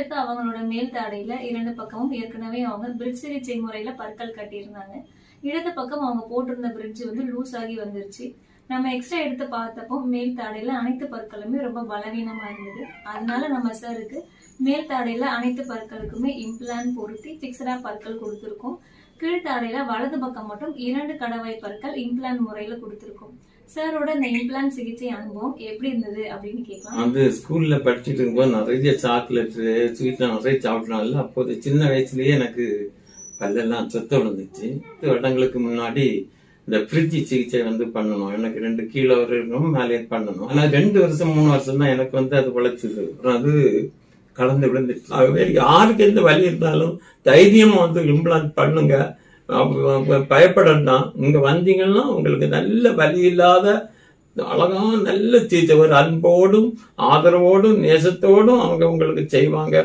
சாருக்கு அவங்களோட மேல் தாடையில இரண்டு பக்கமும் ஏற்கனவே அவங்க பிரிட்ஜ் சிகிச்சை முறையில பற்கள் கட்டியிருந்தாங்க. இடது பக்கம் அவங்க போட்டிருந்த பிரிட்ஜ் வந்து லூஸ் ஆகி வந்துருச்சு. நம்ம எக்ஸ்ட்ரா எடுத்து பார்த்தப்போ மேல் தாடையில அனைத்து பற்களுமே ரொம்ப பலவீனமா இருந்தது. அதனால நம்ம சருக்கு மேல் தாடையில அனைத்து பற்களுக்குமே இம்ப்ளான் பொருத்தி பிக்சடா பற்கள் கொடுத்துருக்கோம். கீழ்த்தாடையில வலது பக்கம் மட்டும் இரண்டு கடவாய் பற்கள் இம்ப்ளான் முறையில கொடுத்துருக்கோம். சாரோட இந்த இம்ப்ளான் சிகிச்சை அனுபவம் எப்படி இருந்தது அப்படின்னு கேட்கலாம். வந்து ஸ்கூல்ல படிச்சுட்டு இருக்கும்போது நிறைய சாக்லேட் ஸ்வீட்லாம் நிறைய சாப்பிட்டனால அப்போது சின்ன வயசுலயே எனக்கு பல்லெல்லாம் சொத்த விழுந்துச்சு. பத்து வருடங்களுக்கு முன்னாடி இந்த ஃப்ரிட்ஜ் சிகிச்சை வந்து பண்ணணும். எனக்கு ரெண்டு கீழே இருக்கணும் மேலே பண்ணணும். ஆனால் ரெண்டு வருஷம் மூணு வருஷம் தான் எனக்கு வந்து அது உழைச்சிது. அப்புறம் அது கலந்து விழுந்துருச்சு ஆகவே யாருக்கு எந்த வலி இருந்தாலும் தைரியமாக வந்து இம்ப்ளான்ட் பண்ணுங்க. பயப்படணும் இங்கே வந்தீங்கன்னா உங்களுக்கு நல்ல வலி இல்லாத அழகான நல்ல சிகிச்சை ஒரு அன்போடும் ஆதரவோடும் நேசத்தோடும் அவங்க உங்களுக்கு செய்வாங்க.